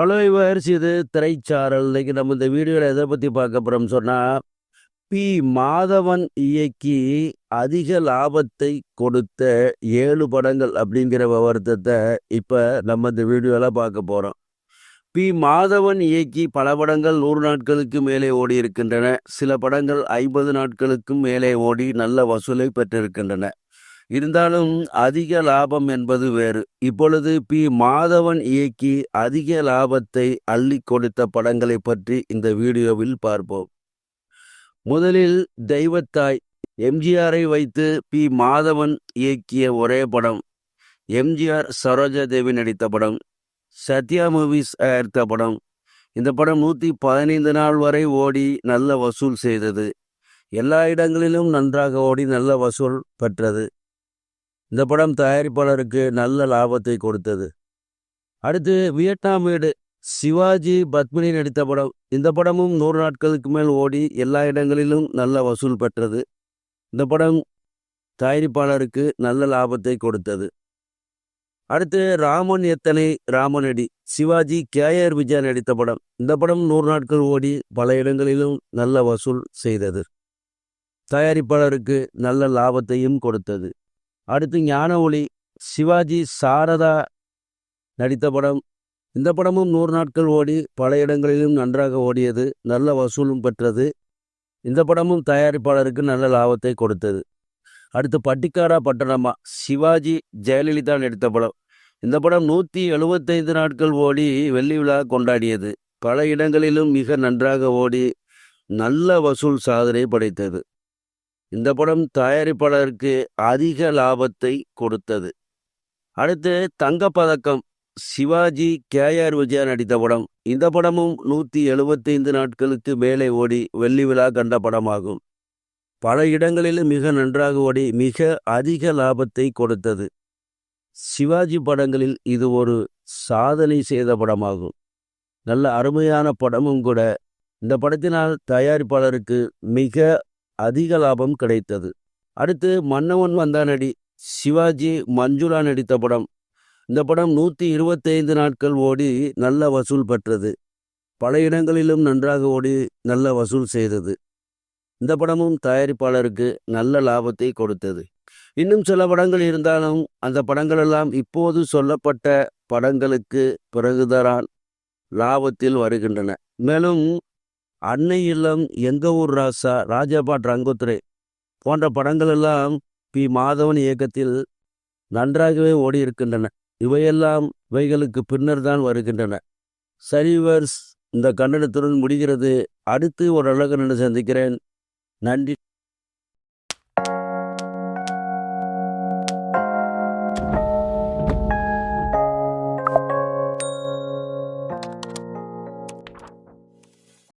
Hello இவர்ஸ் இது திரைச்சாரல். இன்னைக்கு நம்ம இந்த வீடியோவில் எதை பற்றி பார்க்க போகிறோம் சொன்னால் பி. மாதவன் இயக்கி அதிக லாபத்தை கொடுத்த ஏழு படங்கள் அப்படிங்கிற விவரத்தை இப்போ நம்ம இந்த வீடியோவில் பார்க்க போகிறோம் பி. மாதவன் இயக்கி பல படங்கள் நூறு நாட்களுக்கு மேலே ஓடி இருக்கின்றன. சில படங்கள் ஐம்பது நாட்களுக்கும் மேலே ஓடி நல்ல வசூலை பெற்றிருக்கின்றன. இருந்தாலும் அதிக லாபம் என்பது வேறு. இப்பொழுது பி. மாதவன் இயக்கி அதிக லாபத்தை அள்ளி கொடுத்த படங்களை பற்றி இந்த வீடியோவில் பார்ப்போம். முதலில் தெய்வத்தாய். எம்ஜிஆரை வைத்து பி. மாதவன் இயக்கிய ஒரே படம். எம்ஜிஆர் சரோஜா தேவி நடித்த படம். சத்யா மூவிஸ் தயாரித்த படம். இந்த படம் நூற்றி பதினைந்து நாள் வரை ஓடி நல்ல வசூல் செய்தது. எல்லா இடங்களிலும் நன்றாக ஓடி நல்ல வசூல் பெற்றது. இந்த படம் தயாரிப்பாளருக்கு நல்ல லாபத்தை கொடுத்தது. அடுத்து வியட்நாம் வீடு. சிவாஜி பத்மினி நடித்த படம். இந்த படமும் நூறு நாட்களுக்கு மேல் ஓடி எல்லா இடங்களிலும் நல்ல வசூல் பெற்றது. இந்த படம் தயாரிப்பாளருக்கு நல்ல லாபத்தை கொடுத்தது. அடுத்து ராமன் எத்தனை ராமனடி சிவாஜி கே. ஆர். விஜயா நடித்த படம். இந்த படம் நூறு நாட்கள் ஓடி பல இடங்களிலும் நல்ல வசூல் செய்தது. தயாரிப்பாளருக்கு நல்ல லாபத்தையும் கொடுத்தது. அடுத்து ஞான ஒளி சிவாஜி சாரதா நடித்த படம். இந்த படமும் நூறு நாட்கள் ஓடி பல இடங்களிலும் நன்றாக ஓடியது நல்ல வசூலும் பெற்றது. இந்த படமும் தயாரிப்பாளருக்கு நல்ல லாபத்தை கொடுத்தது. அடுத்து பட்டிக்காரா பட்டணமா சிவாஜி ஜெயலலிதா நடித்த படம். இந்த படம் நூற்றி எழுபத்தைந்து நாட்கள் ஓடி வெள்ளி விழா கொண்டாடியது. பல இடங்களிலும் மிக நன்றாக ஓடி நல்ல வசூல் சாதனை படைத்தது. இந்த படம் தயாரிப்பாளருக்கு அதிக லாபத்தை கொடுத்தது. அடுத்து தங்கப்பதக்கம். சிவாஜி கே ஆர் விஜயா நடித்த படம். இந்த படமும் நூற்றி எழுபத்தைந்து நாட்களுக்கு மேலே ஓடி வெள்ளி விழா கண்ட படமாகும். பல இடங்களிலும் மிக நன்றாக ஓடி மிக அதிக லாபத்தை கொடுத்தது. சிவாஜி படங்களில் இது ஒரு சாதனை செய்த படமாகும். நல்ல அருமையான படமும் கூட. இந்த படத்தினால் தயாரிப்பாளருக்கு மிக அதிக லாபம் கிடைத்தது. அடுத்து மன்னவன் வந்தானடி சிவாஜி மஞ்சுளா நடித்த படம். இந்த படம் நூற்றி இருபத்தைந்து நாட்கள் ஓடி நல்ல வசூல் பெற்றது. பல இடங்களிலும் நன்றாக ஓடி நல்ல வசூல் செய்தது. இந்த படமும் தயாரிப்பாளருக்கு நல்ல லாபத்தை கொடுத்தது. இன்னும் சில படங்கள் இருந்தாலும் அந்த படங்களெல்லாம் இப்போது சொல்லப்பட்ட படங்களுக்கு பிறகுதான் லாபத்தில் வருகின்றன. மேலும் அன்னை இல்லம் எங்க ஊர் ராசா ராஜபாட் ரங்கோத்துரை போன்ற படங்கள் எல்லாம் பி. மாதவன் இயக்கத்தில் நன்றாகவே ஓடி இருக்கின்றன இவையெல்லாம் இவைகளுக்கு பின்னர் தான் வருகின்றன. சரிவர்ஸ் இந்த கன்னடத்துடன் முடிகிறது. அடுத்து ஒரு அழகு சந்திக்கிறேன். நன்றி.